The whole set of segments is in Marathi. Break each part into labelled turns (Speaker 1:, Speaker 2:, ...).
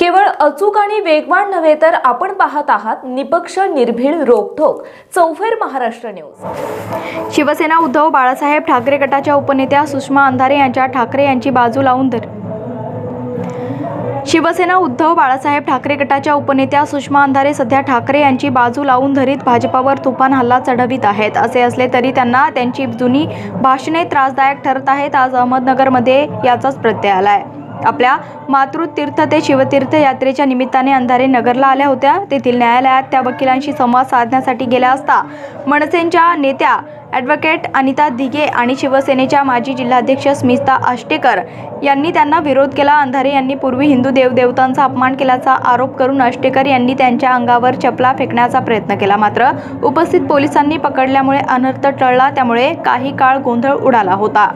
Speaker 1: केवळ अचूक आणि वेगवान नव्हे तर आपण पाहत आहात निपक्ष निर्भीड रोखोक चौफेर महाराष्ट्र न्यूज.
Speaker 2: शिवसेना उद्धव बाळासाहेब ठाकरे गटाच्या उपनेत्या सुषमा अंधारे यांच्या ठाकरे यांची बाजू लावून धर. शिवसेना उद्धव बाळासाहेब ठाकरे गटाच्या उपनेत्या सुषमा अंधारे सध्या ठाकरे यांची बाजू लावून धरीत भाजपावर तुफान हल्ला चढवित आहेत. असे असले तरी त्यांना त्यांची जुनी भाषणे त्रासदायक ठरत आहेत. आज अहमदनगरमध्ये याचाच प्रत्यय आला आहे आपल्या मातृतीर्थ ते शिवतीर्थ यात्रेच्या निमित्ताने अंधारे नगरला आल्या होत्या. तेथील न्यायालयात त्या वकिलांशी संवाद साधण्यासाठी गेल्या असता. मनसेंच्या नेत्या ॲडव्होकेट अनिता दिघे आणि शिवसेनेच्या माजी जिल्हाध्यक्ष स्मिता आष्टेकर यांनी त्यांना विरोध केला. अंधारे यांनी पूर्वी हिंदू देवदेवतांचा अपमान केल्याचा आरोप करून आष्टेकर यांनी त्यांच्या अंगावर चपला फेकण्याचा प्रयत्न केला. मात्र उपस्थित पोलिसांनी पकडल्यामुळे अनर्थ टळला. त्यामुळे काही काळ गोंधळ उडाला होता.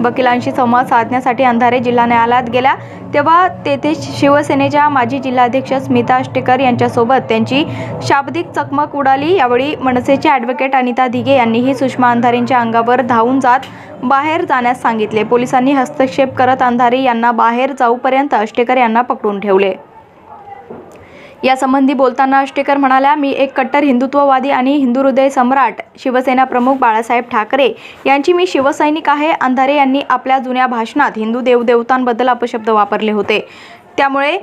Speaker 2: वकिलांशी संवाद साधण्यासाठी अंधारे जिल्हा न्यायालयात गेल्या. तेव्हा तेथे शिवसेनेच्या माजी जिल्हाध्यक्ष स्मिता आष्टेकर यांच्यासोबत त्यांची शाब्दिक चकमक उडाली. यावेळी मनसेचे ॲडव्होकेट अनिता दिघे यांनीही सुषमा अंधारेंच्या अंगावर धावून जात बाहेर जाण्यास सांगितले. पोलिसांनी हस्तक्षेप करत अंधारे यांना बाहेर जाऊपर्यंत आष्टेकर यांना पकडून ठेवले. यासंबंधी बोलताना आष्टेकर म्हणाल्या मी एक कट्टर हिंदुत्ववादी आणि हिंदू हृदय सम्राट शिवसेना प्रमुख बाळासाहेब ठाकरे यांची मी शिवसैनिक आहे. अंधारे यांनी आपल्या जुन्या भाषणात हिंदू देवदेवतांबद्दल अपशब्द वापरले होते. त्यामुळे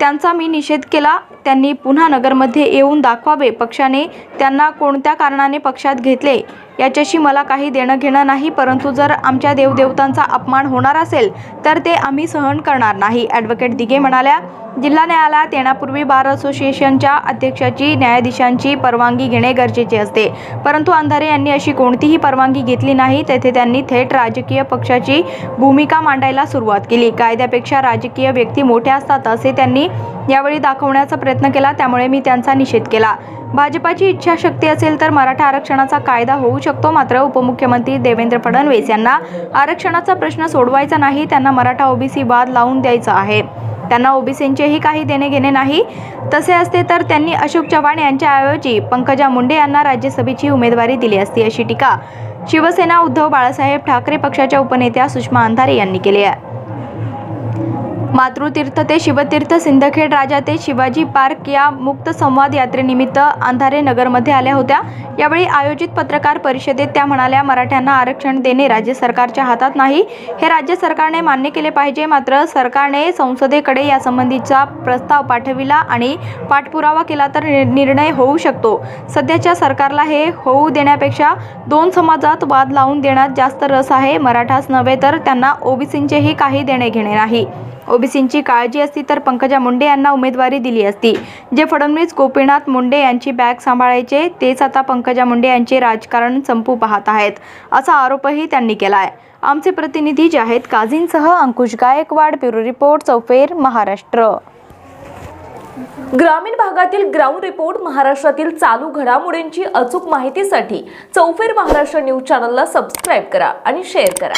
Speaker 2: त्यांचा मी निषेध केला. त्यांनी पुन्हा नगरमध्ये येऊन दाखवावे. पक्षाने त्यांना कोणत्या कारणाने पक्षात घेतले? याच्याशी मला काही देणं घेणं नाही परंतु जर आमच्या देवदेवतांचा अपमान होणार असेल तर ते आम्ही सहन करणार नाही ॲडव्होकेट दिघे म्हणाल्या. जिल्हा न्यायालयात येण्यापूर्वी बार असोसिएशनच्या अध्यक्षाची न्यायाधीशांची परवानगी घेणे गरजेचे असते. परंतु अंधारे यांनी अशी कोणतीही परवानगी घेतली नाही तेथे त्यांनी थेट राजकीय पक्षाची भूमिका मांडायला सुरुवात केली. कायद्यापेक्षा राजकीय व्यक्ती मोठ्या असतात असे त्यांनी यावेळी दाखवण्याचा प्रयत्न केला त्यामुळे मी त्यांचा निषेध केला. भाजपाची इच्छाशक्ती असेल तर मराठा आरक्षणाचा कायदा होऊ शकतो. मात्र उपमुख्यमंत्री देवेंद्र फडणवीस यांना आरक्षणाचा प्रश्न सोडवायचा नाही. त्यांना मराठा ओबीसी वाद लावून द्यायचा आहे. त्यांना ओबीसींचेही काही देणे घेणे नाही. तसे असते तर त्यांनी अशोक चव्हाण यांच्याऐवजी पंकजा मुंडे यांना राज्यसभेची उमेदवारी दिली असती अशी टीका शिवसेना उद्धव बाळासाहेब ठाकरे पक्षाच्या उपनेत्या सुषमा अंधारे यांनी केली आहे. मातृतीर्थ ते शिवतीर्थ सिंदखेड राजा ते शिवाजी पार्क या मुक्त संवाद यात्रेनिमित्त अंधारे नगरमध्ये आल्या होत्या. यावेळी आयोजित पत्रकार परिषदेत त्या म्हणाल्या मराठ्यांना आरक्षण देणे राज्य सरकारच्या हातात नाही. हे राज्य सरकारने मान्य केले पाहिजे. मात्र सरकारने संसदेकडे यासंबंधीचा प्रस्ताव पाठविला आणि पाठपुरावा केला तर नि- निर्णय होऊ शकतो. सध्याच्या सरकारला हे होऊ देण्यापेक्षा दोन समाजात वाद लावून देण्यात जास्त रस आहे. मराठाच नव्हे तर त्यांना ओबीसींचेही काही देणे घेणे नाही. ओबीसींची काळजी असती तर पंकजा मुंडे यांना उमेदवारी दिली असती. जे फडणवीस गोपीनाथ मुंडे यांची बॅग सांभाळायचे तेच आता पंकजा मुंडे यांचे राजकारण संपू पाहत आहेत असा आरोपही त्यांनी केला आहे आमचे प्रतिनिधी जे आहेत काझींसह अंकुश गायकवाड ब्युरो रिपोर्ट चौफेर महाराष्ट्र.
Speaker 1: ग्रामीण भागातील ग्राउंड रिपोर्ट महाराष्ट्रातील चालू घडामोडींची अचूक माहितीसाठी चौफेर महाराष्ट्र न्यूज चॅनलला सबस्क्राईब करा आणि शेअर करा.